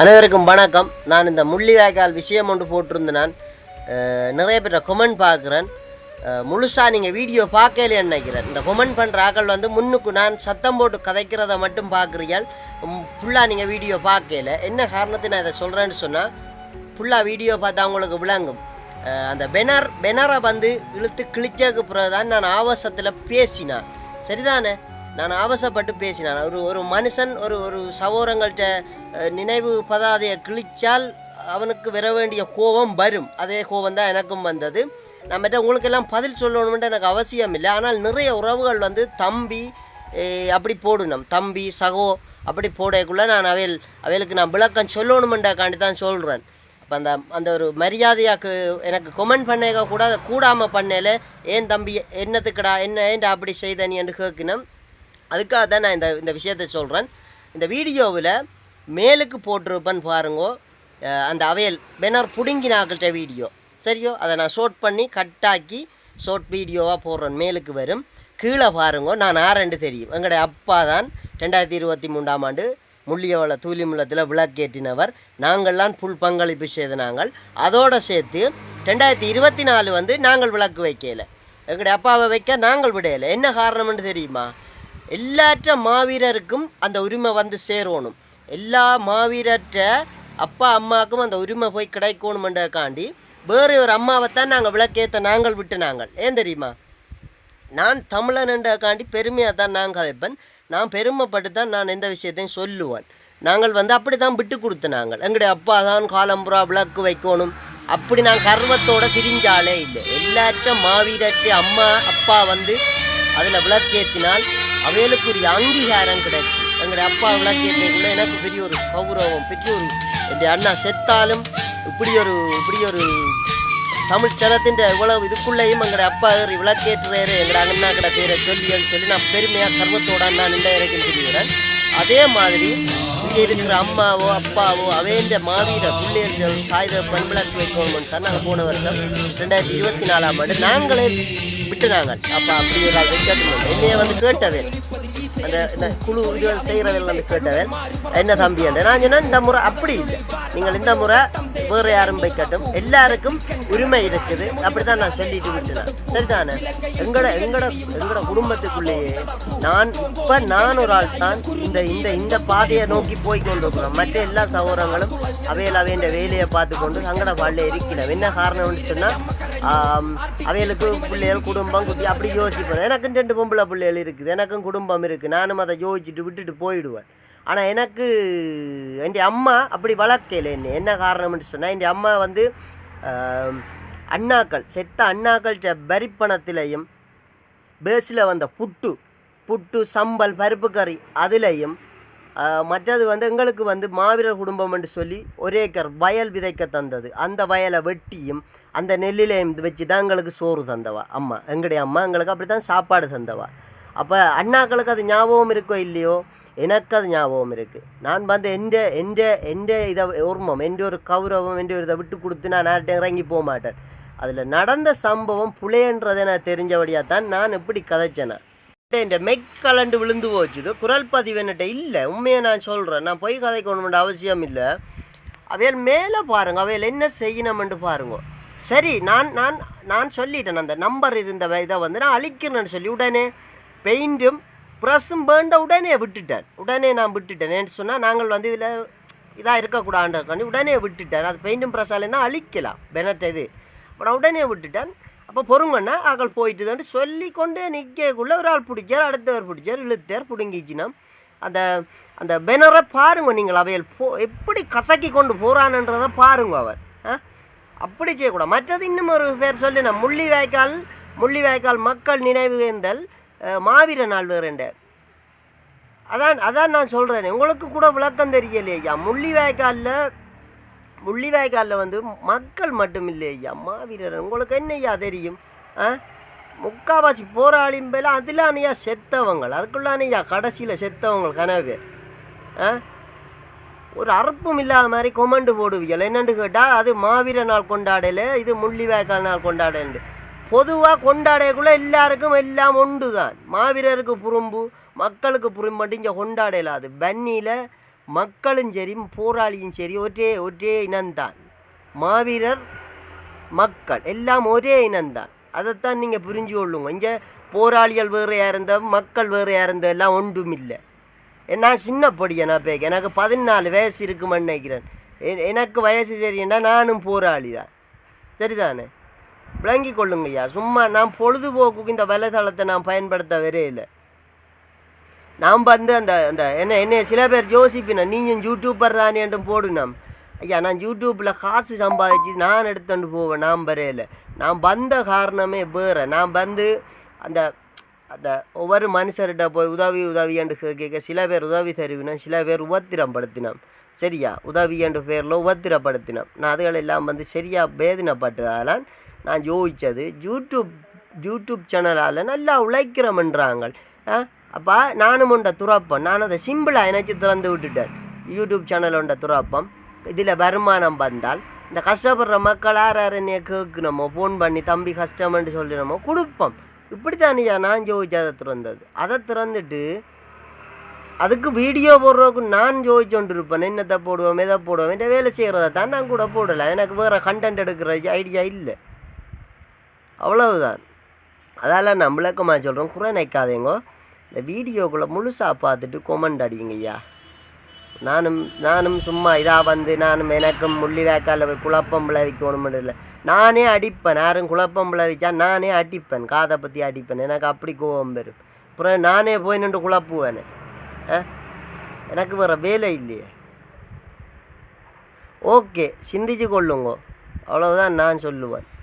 அனைவருக்கும் வணக்கம். நான் இந்த முள்ளிவாய்க்கால் விஷயம் ஒன்று போட்டிருந்தேன். நான் நிறைய பேர் கொமெண்ட் பார்க்குறேன். முழுசாக நீங்கள் வீடியோ பார்க்கலையே நினைக்கிறேன். இந்த கொமெண்ட் பண்ணுற ஆக்கள் வந்து முன்னுக்கு நான் சத்தம் போட்டு கதைக்கிறத மட்டும் பார்க்குறீங்க ஃபுல்லாக நீங்கள் வீடியோ பார்க்கல. என்ன காரணத்தை நான் இதை சொல்கிறேன்னு சொன்னால் ஃபுல்லாக வீடியோ பார்த்தா உங்களுக்கு விளங்கும். அந்த பெனர் பெனரை வந்து இழுத்து கிழிச்சதுக்கு பிறகு தான் நான் ஆபாசத்தில் பேசினேன். சரிதானே? நான் ஆபாசப்பட்டு பேசினேன். ஒரு ஒரு மனுஷன் ஒரு ஒரு சகோரங்கள்கிட்ட நினைவு பதாதையை கிழிச்சால் அவனுக்கு வர வேண்டிய கோபம் வரும். அதே கோபம் தான் எனக்கும் வந்தது. நம்மகிட்ட உங்களுக்கெல்லாம் பதில் சொல்லணும்ன்ட்டு எனக்கு அவசியம் இல்லை. ஆனால் நிறைய உறவுகள் வந்து தம்பி அப்படி போடணும். தம்பி சகோ அப்படி போடக்குள்ளே நான் அவையில் அவைகளுக்கு நான் விளக்கம் சொல்லணுமெண்டாக்காண்டி தான் சொல்கிறேன் அப்போ அந்த அந்த ஒரு மரியாதையாக்கு எனக்கு கொமெண்ட் பண்ணேக்க கூட கூடாமல் பண்ணல ஏன் தம்பி என்னத்துக்குடா என்ன ஏன்டா அப்படி செய்த நீ? என்று கேட்கணும் அதுக்காக தான் நான் இந்த இந்த விஷயத்தை சொல்கிறேன் இந்த வீடியோவில் மேலுக்கு போட்டிருப்பேன்னு பாருங்கோ. அந்த அவையல் பெனர் புடுங்கினாக்கிட்ட வீடியோ. சரியோ? அதை நான் ஷோட் பண்ணி கட்டாக்கி ஷோர்ட் வீடியோவாக போடுறேன். மேலுக்கு வரும். கீழே பாருங்கோ நான் ஆரண்டு தெரியும். எங்களுடைய அப்பா தான் ரெண்டாயிரத்தி இருபத்தி மூன்றாம் ஆண்டு முள்ளியவள தூலிமுள்ளத்தில் விளக்கேற்றினவர். நாங்கள்லாம் புல் பங்களிப்பு செய்த நாங்கள். அதோடு சேர்த்து ரெண்டாயிரத்தி இருபத்தி நாலு வந்து நாங்கள் விளக்கு வைக்கல. எங்களுடைய அப்பாவை வைக்க நாங்கள் விடையலை என்ன காரணம்னு தெரியுமா? எல்லாற்ற மாவீரருக்கும் அந்த உரிமை வந்து சேரணும். எல்லா மாவீரற்ற அப்பா அம்மாவுக்கும் அந்த உரிமை போய் கிடைக்கணுமென்றக்காண்டி வேறு ஒரு அம்மாவைத்தான் நாங்கள் விளக்கேற்ற நாங்கள் விட்டு நாங்கள். ஏன் தெரியுமா? நான் தமிழன்ன்றக்காண்டி பெருமையாக தான் நாங்கள் வைப்பேன் நான் பெருமைப்பட்டு தான் நான் எந்த விஷயத்தையும் சொல்லுவேன். நாங்கள் வந்து அப்படி தான் விட்டு கொடுத்து நாங்கள். எங்களுடைய அப்பா தான் காலம்புறா விளக்கு வைக்கணும். அப்படி நான் கர்வத்தோடு திரிஞ்சாலே இல்லை. எல்லாற்ற மாவீரற்ற அம்மா அப்பா வந்து அதில் விளக்கேற்றினால் அவைகளுக்குரிய அங்கீகாரம் கிடைக்கும். எங்களுடைய அப்பா விளக்கேற்றக்குள்ள எனக்கு பெரிய ஒரு கௌரவம் பெரிய ஒரு என் அண்ணா செத்தாலும் இப்படி ஒரு இப்படி ஒரு தமிழ் சனத்தின் இவ்வளவு இதுக்குள்ளேயும் எங்கட அப்பா விளக்கேற்றுறாரு. எங்கட அண்ணா கிட்ட பேரை சொல்லி சொல்லி நான் பெருமையாக கர்வத்தோட நான் இந்த இறக்கி அதே மாதிரி இங்கே இருக்கிற அம்மாவோ அப்பாவோ அவேந்த மாவீர பிள்ளைகள் தாய் தகப்பன் வைக்கணும்னு சொன்னாங்க. போன வருஷம் ரெண்டாயிரத்தி இருபத்தி நாலாம் ஆண்டு நாங்களே விட்டுனாங்க அப்பா அப்படி ஒரு ஆள் என்னைய வந்து கேட்டவன். அந்த இந்த குழு இதுகள் செய்கிறவர்கள் வந்து கேட்டவன் என்ன தம்பி? என்று. நான் சொன்னேன் இந்த முறை அப்படி இல்லை. நீங்கள் இந்த முறை வேறு யாரும் வைக்கட்டும் எல்லாருக்கும் உரிமை இருக்குது. அப்படி தான் நான் சொல்லிட்டு விட்டுனேன். சரிதானே? எங்களோட எங்களோட எங்களோட குடும்பத்துக்குள்ளேயே நான் இப்போ நான் ஒரு ஆள் தான் இந்த இந்த இந்த பாதையை நோக்கி போய் கொண்டிருக்கிறோம். மற்ற எல்லா சகோதரங்களும் அவையில் அவையின் வேலையை பார்த்து கொண்டு சங்கட வாழ்ல இருக்கிறேன் என்ன காரணம்னு சொன்னால் அவைகளுக்கு பிள்ளைகள் குடும்பம் குட்டி அப்படி யோசிப்பேன். எனக்கும் ரெண்டு பொம்பளை பிள்ளைகள் இருக்குது. எனக்கும் குடும்பம் இருக்குது. நானும் அதை யோசிச்சுட்டு விட்டுட்டு போயிடுவேன். ஆனால் எனக்கு என் அம்மா அப்படி வளர்க்கல என்ன. என்ன காரணம்னு சொன்னால் என் அம்மா வந்து அண்ணாக்கள் செத்த அண்ணாக்கள்கிட்ட வரிப்பணத்திலையும் பேஸில் வந்த புட்டு புட்டு சம்பல் பருப்பு கறி அதுலேயும் மற்றது வந்து எங்களுக்கு வந்து மாவீரர் குடும்பம் என்று சொல்லி ஒரே ஏக்கர் வயல் விதைக்க தந்தது. அந்த வயலை வெட்டியும் அந்த நெல்லிலையும் வச்சு தான் எங்களுக்கு சோறு தந்தவா. அம்மா எங்களுடைய அம்மா எங்களுக்கு அப்படி தான் சாப்பாடு தந்தவா. அப்போ அண்ணாக்களுக்கு அது ஞாபகம் இருக்கோ இல்லையோ? எனக்கு அது ஞாபகம் இருக்குது நான் வந்து எந்த எந்த எந்த இதை உர்மம் எந்த ஒரு கௌரவம் எந்த ஒரு இதை விட்டு கொடுத்து நான் யார்கிட்ட இறங்கி போக மாட்டேன். அதில் நடந்த சம்பவம் புலையன்றதை நான் தெரிஞ்சபடியாக தான் நான் எப்படி கதைச்சேனே. இந்த மெக் கலண்டு விழுந்து போச்சுது குரல் பதிவு என்னட்ட இல்லை. உண்மையை நான் சொல்கிறேன் நான் போய் கதைக்கணுமென்ற அவசியம் இல்லை. அவையல் மேலே பாருங்கள் அவையால் என்ன செய்யணுமென்று பாருங்க. சரி நான் நான் நான் சொல்லிட்டேன். அந்த நம்பர் இருந்த இதை வந்து நான் அழிக்கிறேன்னு சொல்லி உடனே பெயிண்ட்டும் ப்ரெஸ்ஸும் பேண்ட உடனே விட்டுட்டேன். உடனே நான் விட்டுட்டேன். ஏன்னு சொன்னால் நாங்கள் வந்து இதில் இதாக இருக்கக்கூடாது உடனே விட்டுட்டேன். அது பெயிண்டும் ப்ரெஸ்ஸாலேருந்து அழிக்கலாம். பெனட் இது. அப்புறம் உடனே விட்டுட்டேன். அப்போ பொறுங்கன்னா ஆக்கள் போயிட்டு தான் சொல்லி கொண்டே நிற்கக்குள்ளே ஒரு ஆள் பிடிச்சார் அடுத்தவர் பிடிச்சார் இழுத்தார் பிடுங்கிச்சுன்னா அந்த அந்த பெனரை பாருங்க நீங்கள் அவையல் போ எப்படி கசக்கி கொண்டு போகிறான்ன்றதை பாருங்க அவர். ஆ? அப்படி செய்யக்கூடாது. மற்றது இன்னும் ஒரு பேர் சொல்லி நான் முள்ளி வாய்க்கால் முள்ளி வாய்க்கால் மக்கள் நினைவுகேந்தல் இருந்தால் மாவீர நாள் வேறுண்டார் அதான் அதான் நான் சொல்கிறேன் உங்களுக்கு கூட விளக்கம் தெரியலையா? முள்ளி வாய்க்காலில் முள்ளிவாய்க்காலில் வந்து மக்கள் மட்டும் இல்லை ஐயா மாவீரர். உங்களுக்கு என்ன ஐயா தெரியும்? ஆ? முக்காவாசி போராளியும் பேர் அதில் அணையா செத்தவங்கள். அதுக்குள்ள அணையா கடைசியில் செத்தவங்க கனவு. ஆ? ஒரு அறுப்பும் இல்லாத மாதிரி கொமெண்ட் போடுவீங்க என்னன்னு கேட்டால் அது மாவீர நாள் கொண்டாடல இது முள்ளிவாய்க்கால் நாள் கொண்டாடண்டு. பொதுவாக கொண்டாடக்குள்ள எல்லாருக்கும் எல்லாம் ஒன்று தான் மாவீரருக்கு புறம்பு மக்களுக்கு புறம்பட்டு இங்கே கொண்டாடல அது பன்னியில் மக்களும் சரி போராளியும் சரி ஒரே ஒரே இனம்தான். மாவீரர் மக்கள் எல்லாம் ஒரே இனம்தான். அதைத்தான் நீங்கள் புரிஞ்சு கொள்ளுங்க. இங்கே போராளிகள் வேறு இருந்த மக்கள் வேறு இருந்த எல்லாம் ஒன்றும் இல்லை நான் சின்ன பொடியா நான் பேக்க எனக்கு பதினாலு வயசு இருக்குமென்னு நினைக்கிறேன். எனக்கு வயசு சரின்னா நானும் போராளி தான் சரிதானே? விளங்கி கொள்ளுங்கய்யா. சும்மா நான் பொழுதுபோக்குக்கு இந்த வலைதளத்தை நான் பயன்படுத்த வரே இல்லை நாம் வந்து அந்த அந்த என்ன என்ன சில பேர் யோசிப்பின நீயும் யூடியூபர் தானே என்று போடுனோம் ஐயா நான் யூடியூப்பில் காசு சம்பாதிச்சு நான் எடுத்துட்டு போவேன் நான் வரையில். நான் வந்த காரணமே வேறு. நான் வந்து அந்த அந்த ஒவ்வொரு மனுஷர்கிட்ட போய் உதவி உதவி கேட்க சில பேர் உதவி தருவினோம் சில பேர் உபத்திரப்படுத்தினோம். சரியா? உதவி பேரில் உபத்திரப்படுத்தினோம். நான் அதுகளெல்லாம் வந்து சரியாக வேதனைப்பட்டதால நான் யோசித்தது யூடியூப் யூடியூப் சேனலால் நல்லா உழைக்கிறோம்ன்றாங்க ஆ? அப்போ நானும் உண்ட துறப்பம். நான் அதை சிம்பிளாக நினச்சி திறந்து விட்டுட்டேன். யூடியூப் சேனல் உண்ட துறப்பம். இதில் வருமானம் வந்தால் இந்த கஷ்டப்படுற மக்கள் யார் யார் என்னைய கேட்கணுமோ ஃபோன் பண்ணி தம்பி கஷ்டம்னு சொல்லிடணுமோ கொடுப்போம். இப்படி தானியா நான் ஜோதிச்சு அதை திறந்தது. அதை திறந்துட்டு அதுக்கு வீடியோ போடுறதுக்கு நான் ஜோதிச்சோண்டு இருப்பேன் என்னத்தை போடுவோம் எதை போடுவோம் இந்த வேலை செய்கிறத தான் நான் கூட போடலை. எனக்கு வேறு கண்டென்ட் எடுக்கிற ஐடியா இல்லை. அவ்வளவுதான். அதால் நான் விளக்கமாக சொல்கிறோம் குறை நினைக்காதீங்க. இந்த வீடியோக்குள்ளே முழுசாக பார்த்துட்டு கொமெண்ட் அடிங்க ஐயா நானும் நானும் சும்மா இதாக வந்து நானும் எனக்கும் முள்ளி போய் குழப்பம் விளைவிக்கணும்னு இல்லை. நானே அடிப்பேன். யாரும் குழப்பம் விளைவிச்சா நானே அடிப்பேன். காதை பற்றி அடிப்பேன். எனக்கு அப்படி கோபம் வரும். அப்புறம் நானே போய் நின்று குழப்புவேன். ஆ? எனக்கு வேறு வேலை இல்லையே. ஓகே சிந்திச்சு கொள்ளுங்க. அவ்வளவுதான் நான் சொல்லுவேன்.